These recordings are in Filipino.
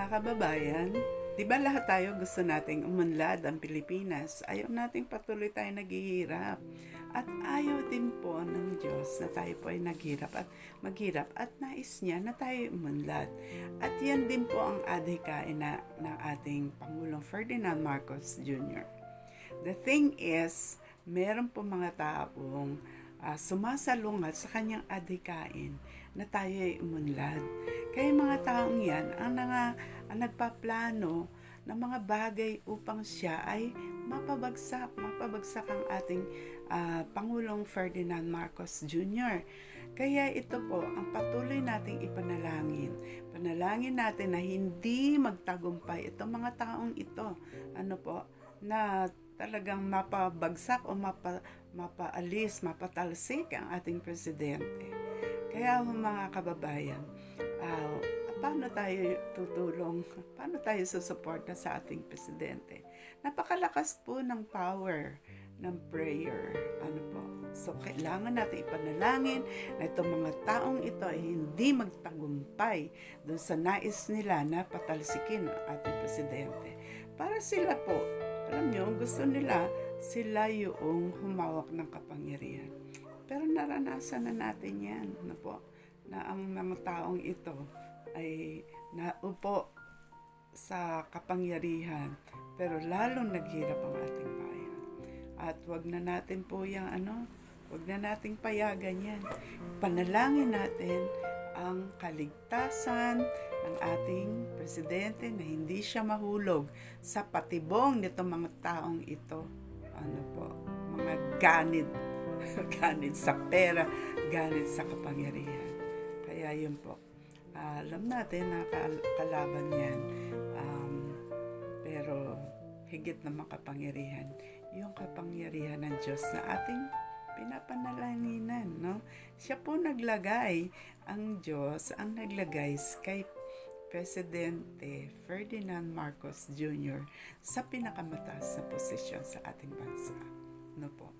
Mga kababayan, di ba lahat tayo gusto nating umunlad ang Pilipinas? Ayaw nating patuloy tayo naghihirap. At ayaw din po ng Diyos na tayo po ay naghirap at maghirap at nais niya na tayo umunlad. At yan din po ang adhikain na, ng ating Pangulong Ferdinand Marcos Jr. The thing is, meron po mga taong uh, sumasalungat sa kanyang adhikain na tayo ay umunlad. Kaya mga taong yan ang, nga, ang nagpaplano ng mga bagay upang siya ay mapabagsak, mapabagsak ang ating uh, Pangulong Ferdinand Marcos Jr. Kaya ito po ang patuloy nating ipanalangin. Panalangin natin na hindi magtagumpay itong mga taong ito. Ano po, na talagang mapabagsak o mapa, mapaalis, mapatalsik ang ating presidente. Kaya mga kababayan, uh, paano tayo tutulong, paano tayo susuporta sa ating presidente? Napakalakas po ng power ng prayer. Ano po? So, kailangan natin ipanalangin na itong mga taong ito ay hindi magtagumpay doon sa nais nila na patalsikin ang ating presidente. Para sila po, alam nyo, gusto nila sila yung humawak ng kapangyarihan. Pero naranasan na natin yan, na po, na ang mga taong ito ay naupo sa kapangyarihan, pero lalong naghirap ang ating bayan. At wag na natin po yung ano, wag na nating payagan yan. Panalangin natin ang kaligtasan ng ating presidente na hindi siya mahulog sa patibong nitong mga taong ito. Ano po, mga ganid ganit sa pera, ganit sa kapangyarihan. Kaya yun po. Uh, alam natin na kalaban yan. Um, pero higit na makapangyarihan, yung kapangyarihan ng Diyos na ating pinapanalanginan, no? Siya po naglagay, ang Diyos ang naglagay kay Presidente Ferdinand Marcos Jr. sa pinakamataas na posisyon sa ating bansa. No po?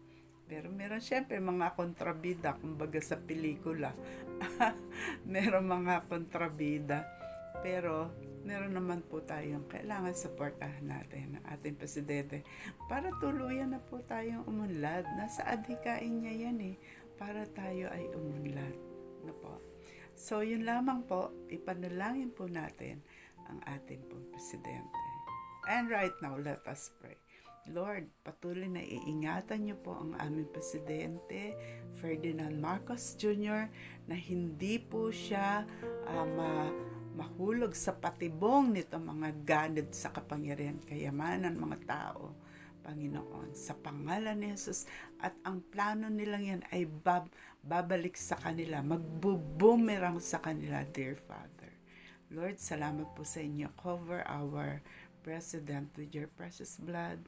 Pero meron syempre mga kontrabida, kumbaga sa pelikula. meron mga kontrabida. Pero meron naman po tayong kailangan supportahan natin ang ating presidente para tuluyan na po tayong umunlad. Nasa adhikain niya yan eh, para tayo ay umunlad. No po. So, yun lamang po, ipanalangin po natin ang ating pong presidente. And right now, let us pray. Lord, patuloy na iingatan niyo po ang aming presidente, Ferdinand Marcos Jr., na hindi po siya uh, ma- mahulog sa patibong nito mga ganid sa kapangyarihan, kayamanan mga tao. Panginoon, sa pangalan ni Jesus at ang plano nilang yan ay bab, babalik sa kanila, magbubumerang sa kanila, dear Father. Lord, salamat po sa inyo. Cover our President with your precious blood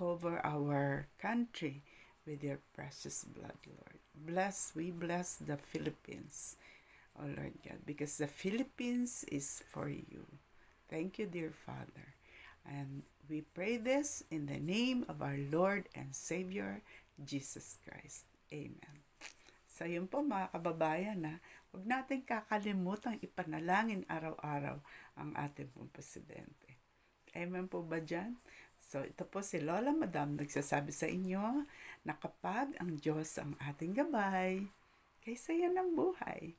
cover our country with your precious blood, Lord. Bless, we bless the Philippines, oh Lord God, because the Philippines is for you. Thank you, dear Father. And we pray this in the name of our Lord and Savior, Jesus Christ. Amen. So yun po mga kababayan na huwag natin kakalimutan ipanalangin araw-araw ang ating pong presidente. Amen po ba dyan? So, ito po si Lola Madam nagsasabi sa inyo na kapag ang Diyos ang ating gabay, kaysa yan ang buhay.